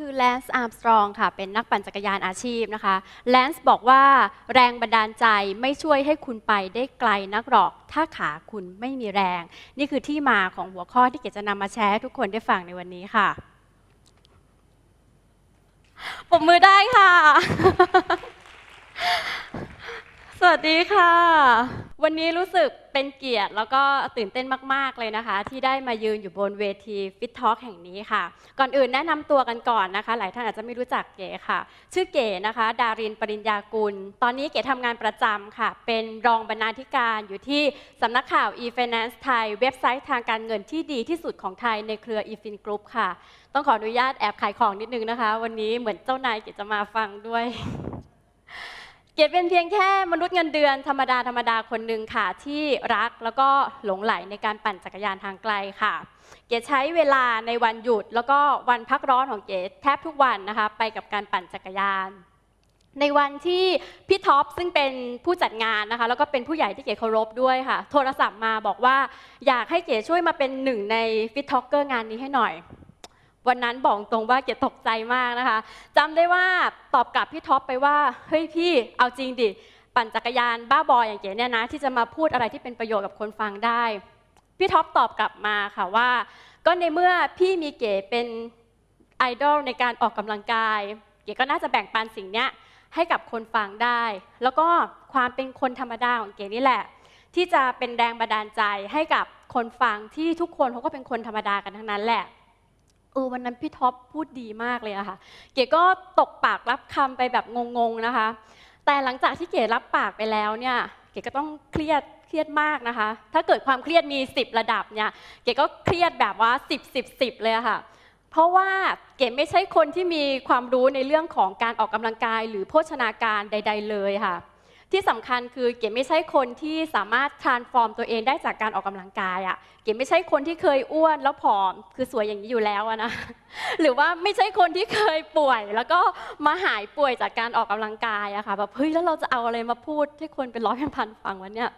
คือแลนซ์อาร์มสตรองค่ะ เป็นนักปั่นจักรยานอาชีพนะคะแลนซ์บอกว่าแรงบันดาลใจไม่ช่วยให้คุณไปได้ไกลนักหรอก ถ้าขาคุณไม่มีแรง นี่คือที่มาของหัวข้อที่เกจะนำมาแชร์ให้ทุกคนได้ฟังในวันนี้ค่ะปรบมือได้ค่ะ สวัสดีค่ะ วันนี้รู้สึกเป็นเกียรติแล้วก็ตื่นเต้นมาก ๆ เลยนะคะ ที่ได้มายืนอยู่บนเวที Fit Talk แห่งนี้ค่ะ ก่อนอื่นแนะนำตัวกันก่อนนะคะ หลายท่านอาจจะไม่รู้จักเก๋ค่ะ ชื่อเก๋นะคะ ดารินปริญญากุล ตอนนี้เก๋ทำงานประจำค่ะ เป็นรองบรรณาธิการอยู่ที่สำนักข่าว e-finance ไทย เว็บไซต์ทางการเงินที่ดีที่สุดของไทยในเครือ e-fin group ค่ะ ต้องขออนุญาตแอบขายของนิดนึงนะคะ วันนี้เหมือนเจ้านายเก๋จะมาฟังด้วย เกดเป็นเพียงแค่มนุษย์เงินเดือนธรรมดาธรรมดาคนหนึ่งค่ะ ที่รักแล้วก็หลงไหลในการปั่นจักรยานทางไกลค่ะ เกดใช้เวลาในวันหยุด แล้วก็วันพักร้อนของเกดแทบทุกวันนะคะไปกับการปั่นจักรยาน ในวันที่พี่ท็อปซึ่งเป็นผู้จัดงานนะคะ แล้วก็เป็นผู้ใหญ่ที่เก๋เคารพด้วยค่ะ โทรศัพท์มาบอกว่าอยากให้เก๋ช่วยมาเป็นหนึ่งในฟิตท็อกเกอร์งานนี้ให้หน่อย วันนั้นบอกตรงว่าเก๋ตกใจมากนะคะจำได้ว่าตอบกลับพี่ท็อปไปว่า เฮ้ยพี่เอาจริงดิ ปั่นจักรยานบ้าบออย่างเก๋เนี่ยนะ ที่จะมาพูดอะไรที่เป็นประโยชน์กับคนฟังได้ พี่ท็อปตอบกลับมาค่ะว่า ก็ในเมื่อพี่มีเก๋เป็นไอดอลในการออกกำลังกาย เก๋ก็น่าจะแบ่งปันสิ่งเนี้ยให้กับคนฟังได้ แล้วก็ความเป็นคนธรรมดาของเก๋นี่แหละ ที่จะเป็นแรงบันดาลใจให้กับคนฟังที่ทุกคนเขาก็เป็นคนธรรมดากันทั้งนั้นแหละ เออวันนั้นพี่ท็อปพูดดีมากเลยอะค่ะ เก๋ก็ตกปากรับคำไปแบบงงๆนะคะ แต่หลังจากที่เก๋รับปากไปแล้วเนี่ยเก๋ก็ต้องเครียดเครียดมากนะคะ ถ้าเกิดความเครียดมี 10 ระดับเนี่ยเก๋ก็เครียดแบบว่า 10 10 10 เลยค่ะ เพราะว่าเก๋ไม่ใช่คนที่มีความรู้ในเรื่องของการออกกำลังกาย หรือโภชนาการใด ๆ เลยค่ะ ที่สำคัญคือเก๋ไม่ใช่คนที่สามารถ transform ตัวเองได้จากการออกกำลังกายอะ่ะเก๋ไม่ใช่คนที่เคยอ้วนแล้วผอมคือสวยอย่างนี้อยู่แล้วนะหรือว่าไม่ใช่คนที่เคยป่วย แล้วก็มาหายป่วยจากการออกกำลังกายอะค่ะแบบเฮ้ยแล้วเราจะเอาอะไรมาพูดให้คนเป็นร้อยเป็นพันฟังวันเนี้ย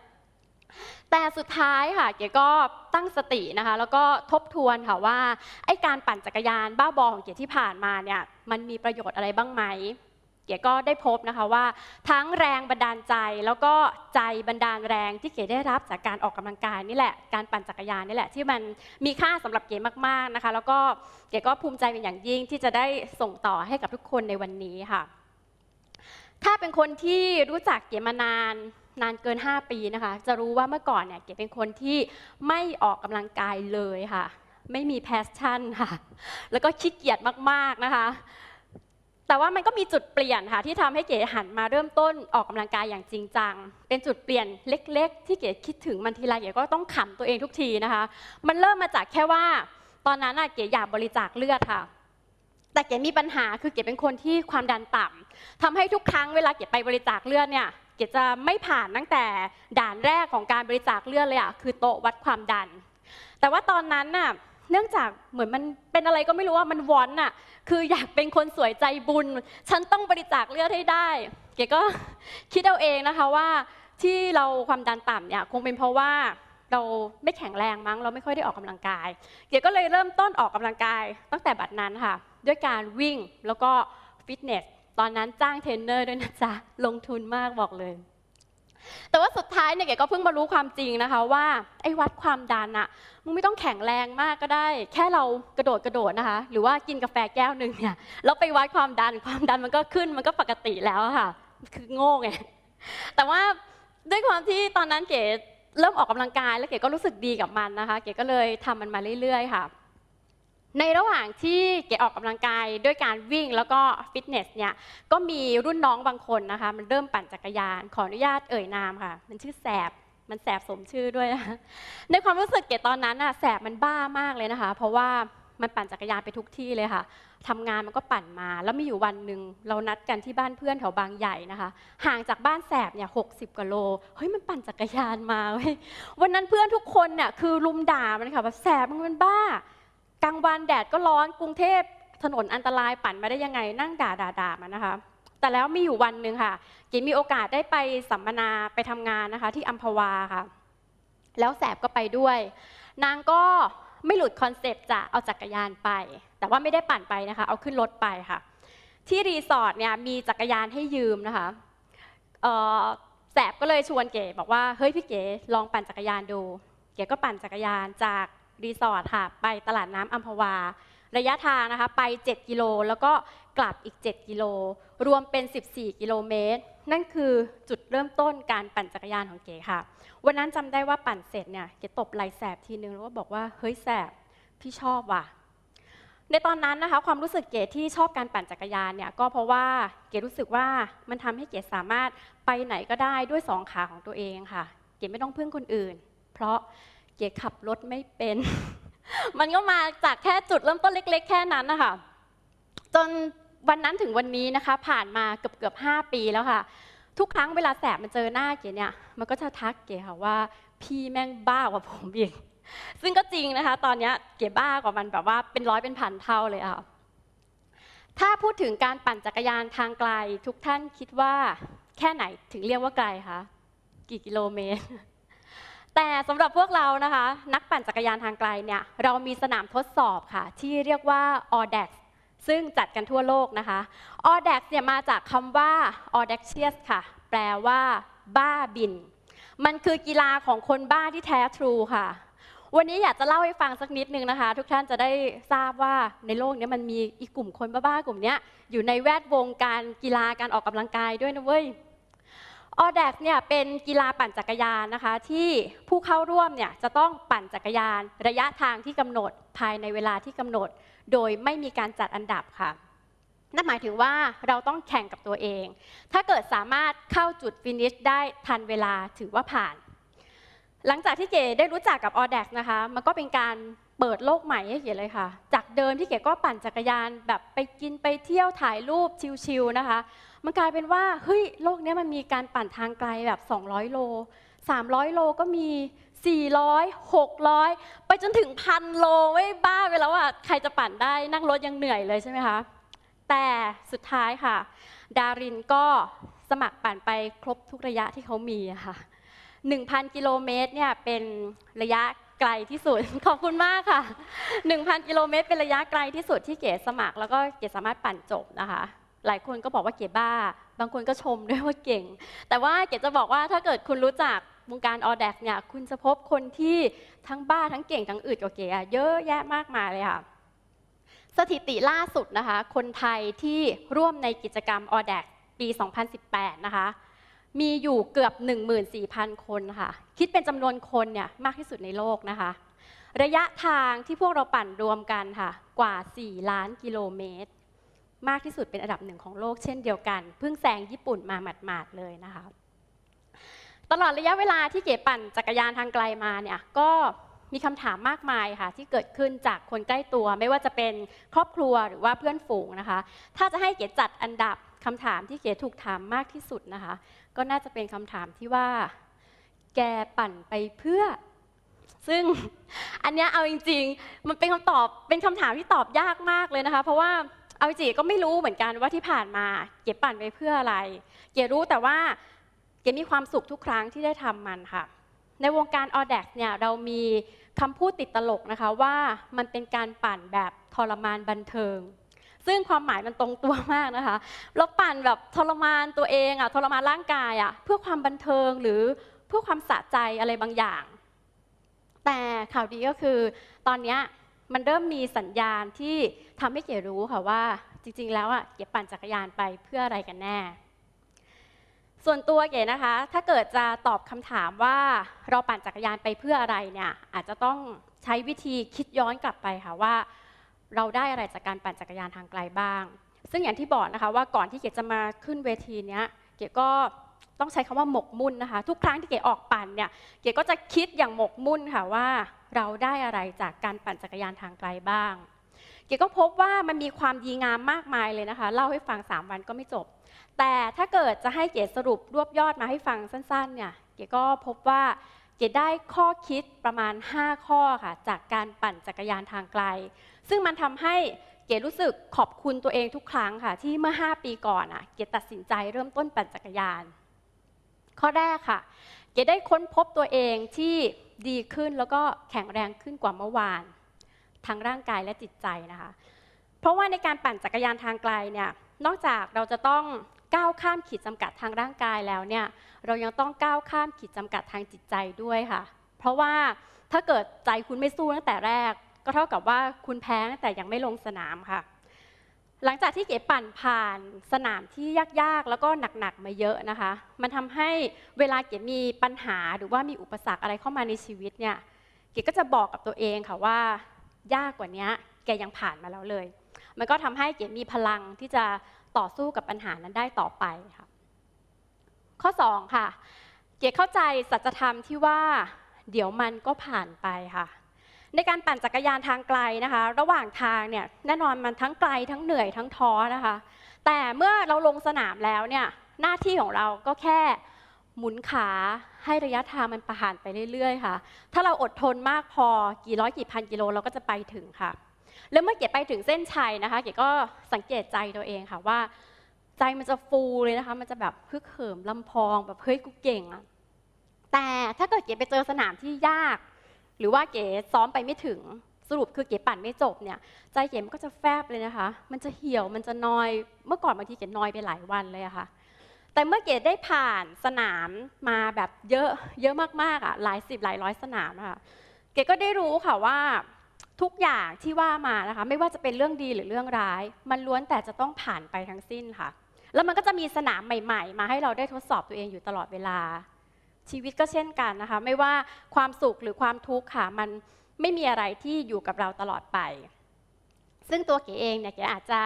แต่สุดท้ายค่ะเก๋ก็ตั้งสตินะคะ แล้วก็ทบทวนค่ะว่าไอ้การปั่นจักรยานบ้าบอของเก๋ที่ผ่านมาเนี่ยมันมีประโยชน์อะไรบ้างไหม เก๋ก็ได้พบนะคะว่า ทั้งแรงบันดาลใจแล้วก็ใจบันดาลแรงที่เก๋ได้รับจากการออกกำลังกายนี่แหละการปั่นจักรยานนี่แหละที่มันมีค่าสำหรับเก๋มาก ๆนะคะ แล้วก็เก๋ก็ภูมิใจเป็นอย่างยิ่งที่จะได้ส่งต่อให้กับทุกคนในวันนี้ค่ะ ถ้าเป็นคนที่รู้จักเก๋มานานนานเกิน 5 ปีนะคะ จะรู้ว่าเมื่อก่อนเนี่ยเก๋เป็นคนที่ไม่ออกกำลังกายเลยค่ะ ไม่มีแพชชั่นค่ะ แล้วก็ขี้เกียจมากๆนะคะ แต่ว่ามันก็มีจุดเปลี่ยนค่ะที่ทำให้เก๋หันมาเริ่มต้นออกกำลังกายอย่างจริงจัง เป็นจุดเปลี่ยนเล็ก ๆ ที่เก๋คิดถึงมันทีไรเก๋ก็ต้องขำตัวเองทุกทีนะคะ มันเริ่มมาจากแค่ว่า ตอนนั้นน่ะเก๋อยากบริจาคเลือดค่ะ แต่เก๋มีปัญหาคือเก๋เป็นคนที่ความดันต่ำทำให้ทุกครั้งเวลาเก๋ไปบริจาคเลือดเนี่ยเก๋จะไม่ผ่านตั้งแต่ด่านแรกของการบริจาคเลือดเลยอะคือโต๊ะวัดความดัน แต่ว่าตอนนั้นน่ะ เนื่องจากเหมือนมันเป็นอะไรก็ไม่รู้ว่ามันวอนน่ะคืออยากเป็นคนสวยใจบุญ ฉันต้องบริจาคเลือดให้ได้ เก๋ก็คิดเอาเองนะคะว่าที่เราความดันต่ำเนี่ยคงเป็นเพราะว่าเราไม่แข็งแรงมั้ง เราไม่ค่อยได้ออกกำลังกาย เก๋ก็เลยเริ่มต้นออกกำลังกาย ตั้งแต่บัดนั้นค่ะ ด้วยการวิ่งแล้วก็ฟิตเนส ตอนนั้นจ้างเทรนเนอร์ด้วยนะจ๊ะ ลงทุนมากบอกเลย แต่ว่าสุดท้ายเนี่ยเก๋ก็เพิ่งมารู้ความจริงนะคะว่าไอ้วัดความดันอะมึงไม่ต้องแข็งแรงมากก็ได้ แค่เรากระโดดกระโดดนะคะ หรือว่ากินกาแฟแก้วหนึ่งเนี่ยแล้วไปวัดความดันความดันมันก็ขึ้นมันก็ปกติแล้วค่ะ คือโง่ไงแต่ว่าด้วยความที่ตอนนั้นเก๋เริ่มออกกำลังกายแล้วเก๋ก็รู้สึกดีกับมันนะคะ เก๋ก็เลยทำมันมาเรื่อยๆค่ะ ในระหว่างที่เก๋ออกกำลังกายด้วยการวิ่งแล้วก็ฟิตเนสเนี่ยก็มีรุ่นน้องบางคนนะคะ มันเริ่มปั่นจักรยาน ขออนุญาตเอ่ยนามค่ะ มันชื่อแสบมันแสบสมชื่อด้วยนะในความรู้สึกเก๋ตอนนั้นน่ะแสบมันบ้ามากเลยนะคะ เพราะว่ามันปั่นจักรยานไปทุกที่เลยค่ะทำงานมันก็ปั่นมา แล้วมีอยู่วันหนึ่งเรานัดกันที่บ้านเพื่อนแถวบางใหญ่นะคะ ห่างจากบ้านแสบเนี่ยหกสิบกว่าโล เฮ้ยมันปั่นจักรยานมาเว้ย วันนั้นเพื่อนทุกคนเนี่ยคือลุมด่ามันค่ะแบบแสบมันเป็นบ้า ลางวันแดดก็ร้อนกรุงเทพถนนอันตรายปั่นมาได้ยังไง นั่งด่าด่าด่ามันนะคะ แต่แล้วมีอยู่วันหนึ่งค่ะกินมีโอกาสได้ไปสัมมนาไปทำงานนะคะ ที่อัมพวาค่ะ แล้วแสบก็ไปด้วย นางก็ไม่หลุดคอนเซปต์จะเอาจักรยานไป แต่ว่าไม่ได้ปั่นไปนะคะ เอาขึ้นรถไปค่ะ ที่รีสอร์ทเนี่ยมีจักรยานให้ยืมนะคะแสบก็เลยชวนเก๋บอกว่าเฮ้ยพี่เก๋ลองปั่นจักรยานดู เก๋ก็ปั่นจักรยานจาก รีสอร์ทค่ะ ไปตลาดน้ำอัมพวา ระยะทางนะคะไป 7 กิโลแล้วก็กลับอีก 7 กิโล รวมเป็น 14 กิโลเมตร นั่นคือจุดเริ่มต้นการปั่นจักรยานของเก๋ค่ะ วันนั้นจำได้ว่าปั่นเสร็จเนี่ยเก๋ตบไหลแสบทีนึงแล้วก็บอกว่าเฮ้ยแสบพี่ชอบว่ะในตอนนั้นนะคะความรู้สึกเก๋ที่ชอบการปั่นจักรยานเนี่ยก็เพราะว่าเก๋รู้สึกว่ามันทำให้เก๋สามารถไปไหนก็ได้ด้วยสองขาของตัวเองค่ะ เก๋ไม่ต้องพึ่งคนอื่น เพราะ เก๋ขับรถไม่เป็น มันก็มาจากแค่จุดเริ่มต้นเล็ก ๆ แค่นั้นนะคะจนวันนั้นถึงวันนี้นะคะ ผ่านมาเกือบเกือบห้าปีแล้วค่ะ ทุกครั้งเวลาแสบมันเจอหน้าเก๋เนี่ย มันก็จะทักเก๋ค่ะว่า พี่แม่งบ้ากว่าผมอีกซึ่งก็จริงนะคะ ตอนนี้เก๋บ้ากว่ามันแบบว่าเป็นร้อยเป็นพันเท่าเลยค่ะถ้าพูดถึงการปั่นจักรยานทางไกล ทุกท่านคิดว่าแค่ไหนถึงเรียกว่าไกลคะกี่กิโลเมตร แต่สำหรับพวกเรานะคะ นักปั่นจักรยานทางไกลเนี่ยเรามีสนามทดสอบค่ะ ที่เรียกว่า AUDAX ซึ่งจัดกันทั่วโลกนะคะ AUDAX เนี่ยมาจากคำว่า audacious ค่ะ แปลว่า บ้าบิน มันคือกีฬาของคนบ้าที่แท้ทรูค่ะ วันนี้อยากจะเล่าให้ฟังสักนิดนึงนะคะ ทุกท่านจะได้ทราบว่าในโลกนี้มันมีอีกกลุ่มคนบ้าๆกลุ่มนี้อยู่ในแวดวงการกีฬาการออกกำลังกายด้วยนะเว้ย ออแดกเนี่ยเป็นกีฬาปั่นจักรยานนะคะ ที่ผู้เข้าร่วมเนี่ยจะต้องปั่นจักรยาน ระยะทางที่กำหนดภายในเวลาที่กำหนด โดยไม่มีการจัดอันดับค่ะนั่นหมายถึงว่าเราต้องแข่งกับตัวเอง ถ้าเกิดสามารถเข้าจุดฟินิชได้ทันเวลาถือว่าผ่าน หลังจากที่เก๋ได้รู้จักกับออ d ด x นะคะ มันก็เป็นการเปิดโลกใหม่ให้เก๋เลยค่ะ จากเดิมที่เก๋ก็ปั่นจักรยานแบบไปกินไปเที่ยวถ่ายรูปชิลๆนะคะ มันกลายเป็นว่าเฮ้ยโลกนี้มันมีการปั่นทางไกลแบบ 200 โล 300 โลก็มี 400 600 ไปจนถึงพันโลไม่บ้าไปแล้วอะใครจะปั่นได้นั่งรถยังเหนื่อยเลยใช่ไหมคะ แต่สุดท้ายค่ะ ดารินก็สมัครปั่นไปครบทุกระยะที่เขามีค่ะ 1,000 กิโลเมตรเนี่ยเป็นระยะไกลที่สุด ขอบคุณมากค่ะ 1,000 กิโลเมตรเป็นระยะไกลที่สุดที่เก๋สมัคร แล้วก็เก๋สามารถปั่นจบนะคะ หลายคนก็บอกว่าเก๋บ้า บางคนก็ชมด้วยว่าเก่ง แต่ว่าเก๋จะบอกว่าถ้าเกิดคุณรู้จักวงการออแดกเนี่ยคุณจะพบคนที่ทั้งบ้าทั้งเก่งทั้งอึดกว่าเก๋เยอะแยะมากมายเลยค่ะ สถิติล่าสุดนะคะ คนไทยที่ร่วมในกิจกรรมออแดกปี 2018 นะคะ มีอยู่เกือบ 14,000 คนค่ะ คิดเป็นจำนวนคนเนี่ยมากที่สุดในโลกนะคะ ระยะทางที่พวกเราปั่นรวมกันค่ะ กว่า 4 ล้านกิโลเมตร มากที่สุดเป็นอันดับหนึ่งของโลกเช่นเดียวกัน เพิ่งแซงญี่ปุ่นมาหมาดๆเลยนะคะ ตลอดระยะเวลาที่เก๋ปั่นจักรยานทางไกลมาเนี่ยก็มีคำถามมากมายค่ะ ที่เกิดขึ้นจากคนใกล้ตัว ไม่ว่าจะเป็นครอบครัวหรือว่าเพื่อนฝูงนะคะ ถ้าจะให้เก๋จัดอันดับคำถามที่เก๋ถูกถามมากที่สุดนะคะ ก็น่าจะเป็นคำถามที่ว่า แกปั่นไปเพื่อ ซึ่งอันนี้เอาจริง ๆ มันเป็นคำตอบเป็นคำถามที่ตอบยากมากเลยนะคะ เพราะว่า เอาจริงก็ไม่รู้เหมือนกันว่าที่ผ่านมา เก๋ปั่นไปเพื่ออะไร เก๋รู้แต่ว่าเก๋มีความสุขทุกครั้งที่ได้ทำมันค่ะ ในวงการออ d ด x เนี่ยเรามีคำพูดติดตลกนะคะว่ามันเป็นการปั่นแบบทรมานบันเทิง ซึ่งความหมายมันตรงตัวมากนะคะเราปั่นแบบทรมานตัวเองอะทรมานร่างกายอะเพื่อความบันเทิงหรือเพื่อความสะใจอะไรบางอย่าง แต่ข่าวดีก็คือตอนเนี้ย มันเริ่มมีสัญญาณที่ทำให้เก๋รู้ค่ะว่า จริง ๆ แล้วอะเก๋ปั่นจักรยานไปเพื่ออะไรกันแน่ ส่วนตัวเก๋นะคะ ถ้าเกิดจะตอบคำถามว่าเราปั่นจักรยานไปเพื่ออะไรเนี่ยอาจจะต้องใช้วิธีคิดย้อนกลับไปค่ะว่า เราได้อะไรจากการปั่นจักรยานทางไกลบ้าง ซึ่งอย่างที่บอกนะคะว่าก่อนที่เก๋จะมาขึ้นเวทีเนี้ยเก๋ก็ต้องใช้คำว่าหมกมุ่นนะคะ ทุกครั้งที่เก๋ออกปั่นเนี่ยเก๋ก็จะคิดอย่างหมกมุ่นค่ะว่า เราได้อะไรจากการปั่นจักรยานทางไกลบ้าง เก๋ก็พบว่ามันมีความดีงามมากมายเลยนะคะ เล่าให้ฟัง 3 วันก็ไม่จบ แต่ถ้าเกิดจะให้เก๋สรุปรวบยอดมาให้ฟังสั้นๆเนี่ยเก๋ก็พบว่าเก๋ได้ข้อคิดประมาณ 5 ข้อค่ะ จากการปั่นจักรยานทางไกล ซึ่งมันทำให้เก๋รู้สึกขอบคุณตัวเองทุกครั้งค่ะ ที่เมื่อ 5 ปีก่อนอะเก๋ตัดสินใจเริ่มต้นปั่นจักรยาน ข้อแรกค่ะเก๋ได้ค้นพบตัวเองที่ดีขึ้นแล้วก็แข็งแรงขึ้นกว่าเมื่อวานทั้งร่างกายและจิตใจนะคะ เพราะว่าในการปั่นจักรยานทางไกลเนี่ยนอกจากเราจะต้องก้าวข้ามขีดจำกัดทางร่างกายแล้วเนี่ยเรายังต้องก้าวข้ามขีดจำกัดทางจิตใจด้วยค่ะ เพราะว่าถ้าเกิดใจคุณไม่สู้ตั้งแต่แรก ก็เท่ากับว่าคุณแพ้ตั้งแต่ยังไม่ลงสนามค่ะ หลังจากที่เก๋ปั่นผ่านสนามที่ยากๆ แล้วก็หนักๆมาเยอะนะคะ มันทำให้เวลาเก๋มีปัญหาหรือว่ามีอุปสรรคอะไรเข้ามาในชีวิตเนี่ยเก๋ก็จะบอกกับตัวเองค่ะว่า ยากกว่านี้แกยังผ่านมาแล้วเลย มันก็ทำให้เก๋มีพลังที่จะต่อสู้กับปัญหานั้นได้ต่อไปค่ะข้อ 2 ค่ะ เก๋เข้าใจสัจธรรมที่ว่า เดี๋ยวมันก็ผ่านไปค่ะ ในการปั่นจักรยานทางไกลนะคะ ระหว่างทางเนี่ยแน่นอนมันทั้งไกลทั้งเหนื่อยทั้งท้อนะคะ แต่เมื่อเราลงสนามแล้วเนี่ยหน้าที่ของเราก็แค่หมุนขาให้ระยะทางมันผ่านไปเรื่อย ๆ ค่ะ ถ้าเราอดทนมากพอกี่ร้อยกี่พันกิโลเราก็จะไปถึงค่ะ แล้วเมื่อเก๋ไปถึงเส้นชัยนะคะ เก๋ก็สังเกตใจตัวเองค่ะว่า ใจมันจะฟูเลยนะคะ มันจะแบบฮึกเหิมลำพองแบบเฮ้ยกูเก่งอะแต่ถ้าเกิดเก๋ไปเจอสนามที่ยาก หรือว่าเก๋ซ้อมไปไม่ถึงสรุปคือเก๋ปั่นไม่จบเนี่ยใจเก๋มันก็จะแฟบเลยนะคะ มันจะเหี่ยวมันจะนอยเมื่อก่อนบางทีเก๋นอยไปหลายวันเลยอะค่ะแต่เมื่อเก๋ได้ผ่านสนามมาแบบเยอะเยอะมากๆอะหลายสิบหลายร้อยสนามอะค่ะเก๋ก็ได้รู้ค่ะว่าทุกอย่างที่ว่ามานะคะ ไม่ว่าจะเป็นเรื่องดีหรือเรื่องร้าย มันล้วนแต่จะต้องผ่านไปทั้งสิ้นค่ะ แล้วมันก็จะมีสนามใหม่ ๆ มาให้เราได้ทดสอบตัวเองอยู่ตลอดเวลา ชีวิตก็เช่นกันนะคะ ไม่ว่าความสุขหรือความทุกข์ค่ะ มันไม่มีอะไรที่อยู่กับเราตลอดไป ซึ่งตัวเก๋เองเนี่ยเก๋อาจจะ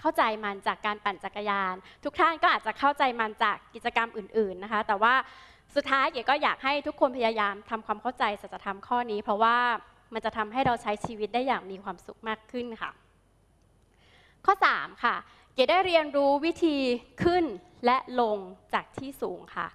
เข้าใจมันจากการปั่นจักรยาน ทุกท่านก็อาจจะเข้าใจมันจากกิจกรรมอื่น ๆนะคะ แต่ว่าสุดท้ายเก๋ก็อยากให้ทุกคนพยายามทำความเข้าใจสัจธรรมข้อนี้ เพราะว่ามันจะทำให้เราใช้ชีวิตได้อย่างมีความสุขมากขึ้นค่ะ ข้อ 3 ค่ะ เก๋ได้เรียนรู้วิธีขึ้น และลงจากที่สูงค่ะ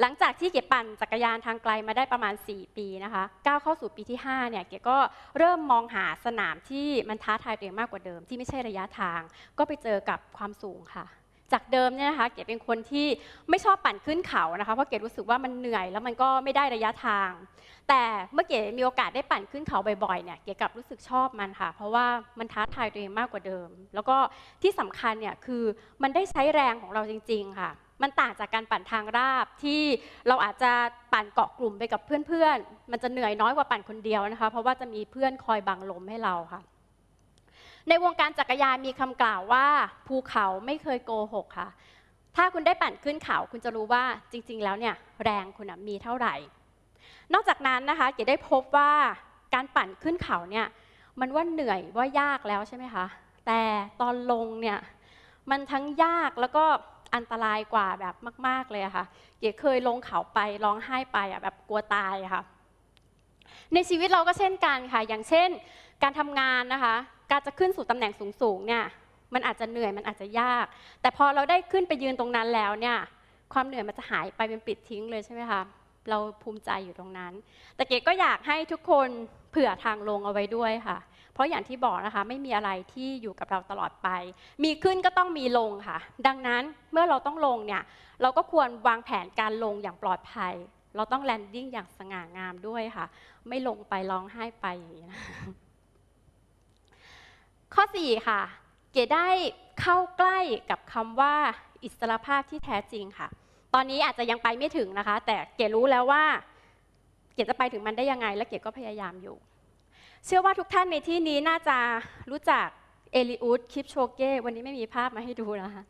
หลังจากที่เก๋ปั่นจักรยานทางไกลมาได้ประมาณ 4 ปีนะคะก้าวเข้าสู่ปีที่5เนี่ยเก๋ก็เริ่มมองหาสนามที่มันท้าทายตัวเองมากกว่าเดิม ที่ไม่ใช่ระยะทาง ก็ไปเจอกับความสูงค่ะจากเดิมเนี่ยนะคะเก๋เป็นคนที่ไม่ชอบปั่นขึ้นเขานะคะเพราะเก๋รู้สึกว่ามันเหนื่อยแล้วมันก็ไม่ได้ระยะทาง แต่เมื่อเก๋มีโอกาสได้ปั่นขึ้นเขาบ่อยๆเนี่ยเก๋กลับรู้สึกชอบมันค่ะ เพราะว่ามันท้าทายตัวเองมากกว่าเดิม แล้วก็ที่สำคัญเนี่ยคือมันได้ใช้แรงของเราจริง ๆ ค่ะ มันต่างจากการปั่นทางราบที่เราอาจจะปั่นเกาะกลุ่มไปกับเพื่อนๆ มันจะเหนื่อยน้อยกว่าปั่นคนเดียวนะคะ เพราะว่าจะมีเพื่อนคอยบังลมให้เราค่ะ ในวงการจักรยานมีคำกล่าวว่าภูเขาไม่เคยโกหกค่ะ ถ้าคุณได้ปั่นขึ้นเขาคุณจะรู้ว่าจริง ๆ แล้วเนี่ยแรงคุณมีเท่าไหร่ นอกจากนั้นนะคะเก๋ได้พบว่าการปั่นขึ้นเขาเนี่ยมันว่าเหนื่อยว่ายากแล้วใช่ไหมคะแต่ตอนลงเนี่ยมันทั้งยากแล้วก็อันตรายกว่าแบบมาก ๆเลยะค่ะ เก๋เคยลงเขาไปร้องไห้ไปอะแบบกลัวตายะค่ะ ในชีวิตเราก็เช่นกันค่ะ อย่างเช่น การทำงานนะคะ การจะขึ้นสู่ตำแหน่งสูงๆเนี่ย มันอาจจะเหนื่อยมันอาจจะยาก แต่พอเราได้ขึ้นไปยืนตรงนั้นแล้วเนี่ย ความเหนื่อยมันจะหายไปเป็นปิดทิ้งเลยใช่ไหมคะ เราภูมิใจอยู่ตรงนั้น แต่เก๋ก็อยากให้ทุกคนเผื่อทางลงเอาไว้ด้วยค่ะ เพราะอย่างที่บอกนะคะไม่มีอะไรที่อยู่กับเราตลอดไป มีขึ้นก็ต้องมีลงค่ะ ดังนั้นเมื่อเราต้องลงเนี่ยเราก็ควรวางแผนการลงอย่างปลอดภัย เราต้องแลนดิ้งอย่างสง่างามด้วยค่ะ ไม่ลงไปร้องไห้ไปอย่างนี้นะข้อ 4 ค่ะ เก๋ได้เข้าใกล้กับคำว่าอิสรภาพที่แท้จริงค่ะ อนนี้อาจจะยังไปไม่ถึงนะคะ แต่เก๋รู้แล้วว่า เก๋จะไปถึงมันได้ยังไง และเก๋ก็พยายามอยู่ เชื่อว่าทุกท่านในที่นี้น่าจะรู้จักเอลิอุดคิปโชเก้วันนี้ไม่มีภาพมาให้ดูนะคะ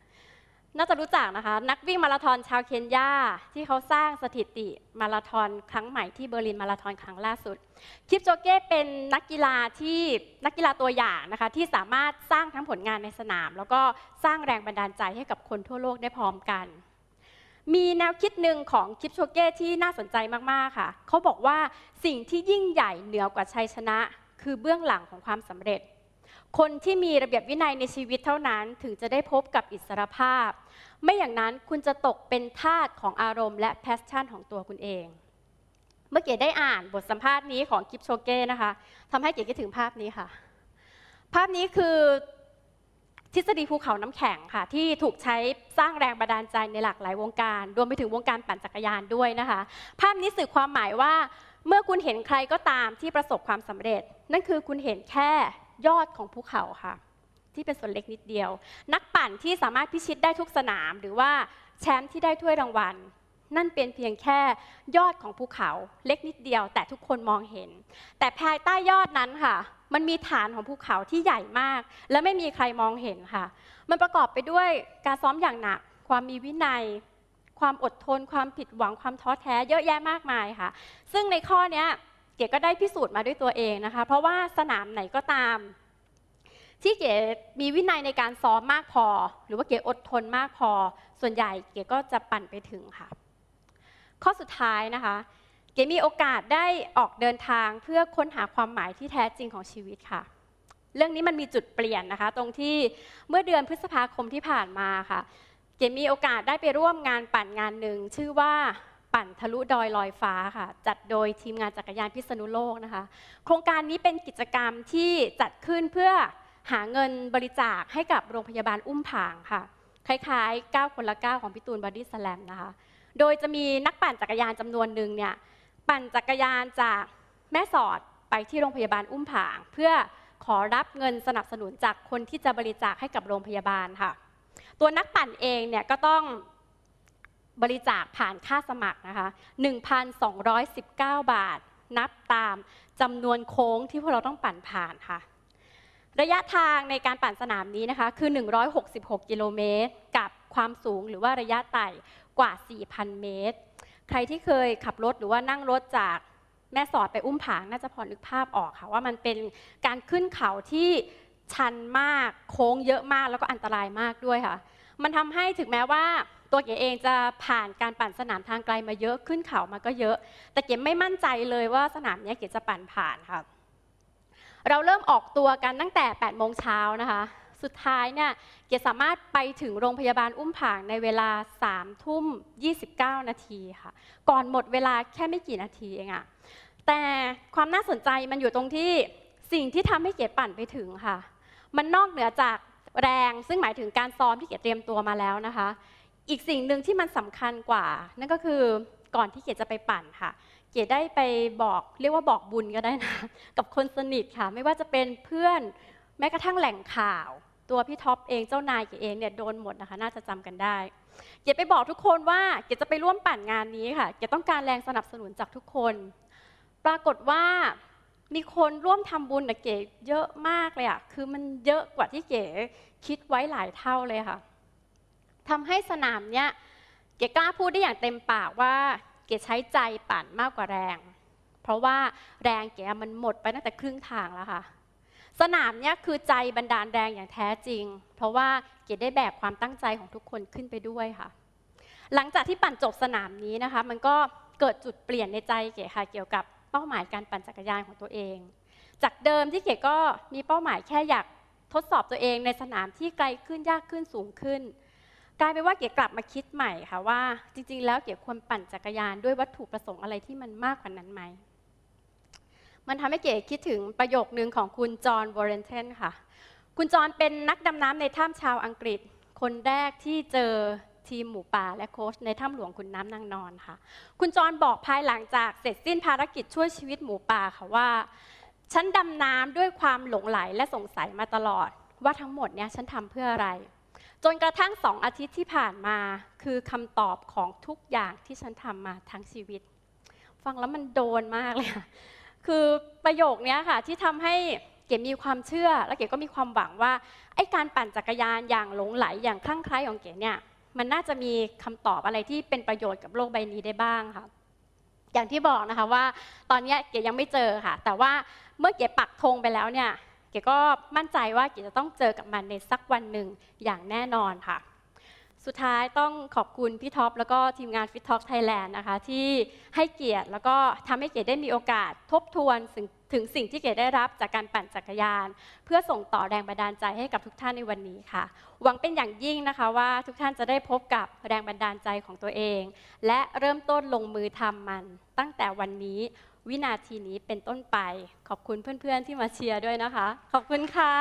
น่าจะรู้จักนะคะ นักวิ่งมาราธอนชาวเคนยาที่เขาสร้างสถิติมาราธอนครั้งใหม่ที่เบอร์ลินมาราธอนครั้งล่าสุด คิปโจเก้เป็นนักกีฬาที่นักกีฬาตัวอย่างนะคะ ที่สามารถสร้างทั้งผลงานในสนาม แล้วก็สร้างแรงบันดาลใจให้กับคนทั่วโลกได้พร้อมกัน มีแนวคิดหนึ่งของคิปโชเก้ที่น่าสนใจมาก ๆ ค่ะ เขาบอกว่าสิ่งที่ยิ่งใหญ่เหนือกว่าชัยชนะ คือเบื้องหลังของความสำเร็จ คนที่มีระเบียบวินัยในชีวิตเท่านั้นถึงจะได้พบกับอิสรภาพ ไม่อย่างนั้นคุณจะตกเป็นทาสของอารมณ์และแพชชั่นของตัวคุณเอง เมื่อเก๋ได้อ่านบทสัมภาษณ์นี้ของกิฟโชเก้นะคะทำให้เก๋คิดถึงภาพนี้ค่ะ ภาพนี้คือ ทฤษฎีภูเขาน้ำแข็งค่ะ ที่ถูกใช้สร้างแรงบันดาลใจในหลากหลายวงการ รวมไปถึงวงการปั่นจักรยานด้วยนะคะ ภาพนี้สื่อความหมายว่า เมื่อคุณเห็นใครก็ตามที่ประสบความสำเร็จ นั่นคือคุณเห็นแค่ยอดของภูเขาค่ะ ที่เป็นส่วนเล็กนิดเดียว นักปั่นที่สามารถพิชิตได้ทุกสนาม หรือว่าแชมป์ที่ได้ถ้วยรางวัลนั่นเป็นเพียงแค่ยอดของภูเขาเล็กนิดเดียว แต่ทุกคนมองเห็น แต่ภายใต้ยอดนั้นค่ะ มันมีฐานของภูเขาที่ใหญ่มาก และไม่มีใครมองเห็นค่ะ มันประกอบไปด้วยการซ้อมอย่างหนัก ความมีวินัย ความอดทน ความผิดหวัง ความท้อแท้ เยอะแยะมากมายค่ะ ซึ่งในข้อนี้เก๋ก็ได้พิสูจน์มาด้วยตัวเองนะคะ เพราะว่าสนามไหนก็ตาม ที่เก๋มีวินัยในการซ้อมมากพอ หรือว่าเก๋อดทนมากพอ ส่วนใหญ่เก๋ก็จะปั่นไปถึงค่ะ ข้อสุดท้ายนะคะ เก๋มีโอกาสได้ออกเดินทางเพื่อค้นหาความหมายที่แท้จริงของชีวิตค่ะ เรื่องนี้มันมีจุดเปลี่ยนนะคะ ตรงที่เมื่อเดือนพฤษภาคมที่ผ่านมาค่ะ เก๋มีโอกาสได้ไปร่วมงานปั่นงานหนึ่งชื่อว่าปั่นทะลุดอยลอยฟ้าค่ะ จัดโดยทีมงานจักรยานพิษณุโลกนะคะ โครงการนี้เป็นกิจกรรมที่จัดขึ้นเพื่อหาเงินบริจาคให้กับโรงพยาบาลอุ้มผางค่ะ คล้ายๆ 9 คนละ 9 ของพี่ตูนบอดี้สแลมนะคะ โดยจะมีนักปั่นจักรยานจำนวนหนึ่งเนี่ย ปั่นจักรยานจากแม่สอดไปที่โรงพยาบาลอุ้มผาง เพื่อขอรับเงินสนับสนุนจากคนที่จะบริจาคให้กับโรงพยาบาลค่ะ ตัวนักปั่นเองเนี่ยก็ต้องบริจาคผ่านค่าสมัครนะคะ 1,219 บาท นับตามจำนวนโค้งที่พวกเราต้องปั่นผ่านค่ะ ระยะทางในการปั่นสนามนี้นะคะ คือ 166 กิโลเมตร กับความสูงหรือว่าระยะไต่กว่า 4,000 เมตร ใครที่เคยขับรถหรือว่านั่งรถจากแม่สอดไปอุ้มผางน่าจะพอนึกภาพออกค่ะ ว่ามันเป็นการขึ้นเขาที่ชันมากโค้งเยอะมากแล้วก็อันตรายมากด้วยค่ะ มันทำให้ถึงแม้ว่าตัวเก๋เองจะผ่านการปั่นสนามทางไกลมาเยอะขึ้นเขามาก็เยอะ แต่เก๋ไม่มั่นใจเลยว่าสนามนี้เก๋จะปั่นผ่านค่ะ เราเริ่มออกตัวกันตั้งแต่8โมงเช้านะคะ สุดท้ายเนี่ยเก๋สามารถไปถึงโรงพยาบาลอุ้มผางในเวลา3ทุ่ม29 นาทีค่ะ ก่อนหมดเวลาแค่ไม่กี่นาทีเองอะแต่ความน่าสนใจมันอยู่ตรงที่สิ่งที่ทำให้เก๋ปั่นไปถึงค่ะ มันนอกเหนือจากแรงซึ่งหมายถึงการซ้อมที่เก๋เตรียมตัวมาแล้วนะคะ อีกสิ่งหนึ่งที่มันสำคัญกว่า นั่นก็คือก่อนที่เก๋จะไปปั่นค่ะเก๋ได้ไปบอกเรียกว่าบอกบุญก็ได้นะ กับคนสนิทค่ะ ไม่ว่าจะเป็นเพื่อนแม้กระทั่งแหล่งข่าว ตัวพี่ท็อปเองเจ้านายเก๋เองเนี่ยโดนหมดนะคะ น่าจะจำกันได้เก๋ไปบอกทุกคนว่าเก๋จะไปร่วมปั่นงานนี้ค่ะเก๋ต้องการแรงสนับสนุนจากทุกคน ปรากฏว่ามีคนร่วมทำบุญกับเก๋เยอะมากเลยอะคือมันเยอะกว่าที่เก๋คิดไว้หลายเท่าเลยค่ะทำให้สนามเนี้ยเก๋กล้าพูดได้อย่างเต็มปากว่าเก๋ใช้ใจปั่นมากกว่าแรง เพราะว่าแรงเก๋มันหมดไปตั้งแต่ครึ่งทางแล้วค่ะ สนามเนี้ยคือใจบันดาลแรงอย่างแท้จริง เพราะว่าเก๋ได้แบกความตั้งใจของทุกคนขึ้นไปด้วยค่ะ หลังจากที่ปั่นจบสนามนี้นะคะ มันก็เกิดจุดเปลี่ยนในใจเก๋ค่ะ เกี่ยวกับเป้าหมายการปั่นจักรยานของตัวเอง จากเดิมที่เก๋ก็มีเป้าหมายแค่อยากทดสอบตัวเองในสนามที่ไกลขึ้นยากขึ้นสูงขึ้น กลายเป็นว่าเก๋กลับมาคิดใหม่ค่ะว่า จริง ๆ แล้วเก๋ควรปั่นจักรยานด้วยวัตถุประสงค์อะไรที่มันมากกว่านั้นไหม มันทำให้เก๋คิดถึงประโยคนึงของคุณจอห์นวอร์เรนเทนค่ะ คุณจอห์นเป็นนักดำน้ำในถ้ำชาวอังกฤษ คนแรกที่เจอทีมหมูป่าและโค้ชในถ้ำหลวงขุนน้ำนางนอนค่ะ คุณจอห์นบอกภายหลังจากเสร็จสิ้นภารกิจช่วยชีวิตหมูป่าค่ะว่า ฉันดำน้ำด้วยความหลงไหลและสงสัยมาตลอด ว่าทั้งหมดเนี้ยฉันทำเพื่ออะไร จนกระทั่งสองอาทิตย์ที่ผ่านมา คือคำตอบของทุกอย่างที่ฉันทำมาทั้งชีวิต ฟังแล้วมันโดนมากเลยค่ะ คือประโยคนี้ค่ะที่ทำให้เก๋มีความเชื่อ และเก๋ก็มีความหวังว่าไอ้การปั่นจักรยานอย่างหลงไหลอย่างคลั่งไคล้ของเก๋เนี่ยมันน่าจะมีคำตอบอะไรที่เป็นประโยชน์กับโลกใบนี้ได้บ้างค่ะอย่างที่บอกนะคะว่าตอนนี้เก๋ยังไม่เจอค่ะ แต่ว่าเมื่อเก๋ปักธงไปแล้วเนี่ยเก๋ก็มั่นใจว่าเก๋จะต้องเจอกับมันในสักวันหนึ่งอย่างแน่นอนค่ะ สุดท้ายต้องขอบคุณพี่ท็อปแล้วก็ทีมงาน Fit Talk Thailand นะคะ ที่ให้เกียรติแล้วก็ทำให้เก๋ได้มีโอกาสทบทวนถึงถึงสิ่งที่เก๋ได้รับจากการปั่นจักรยาน เพื่อส่งต่อแรงบันดาลใจให้กับทุกท่านในวันนี้ค่ะ หวังเป็นอย่างยิ่งนะคะว่าทุกท่านจะได้พบกับแรงบันดาลใจของตัวเอง และเริ่มต้นลงมือทำมัน ตั้งแต่วันนี้วินาทีนี้เป็นต้นไป ขอบคุณเพื่อนๆที่มาเชียร์ด้วยนะคะ ขอบคุณค่ะ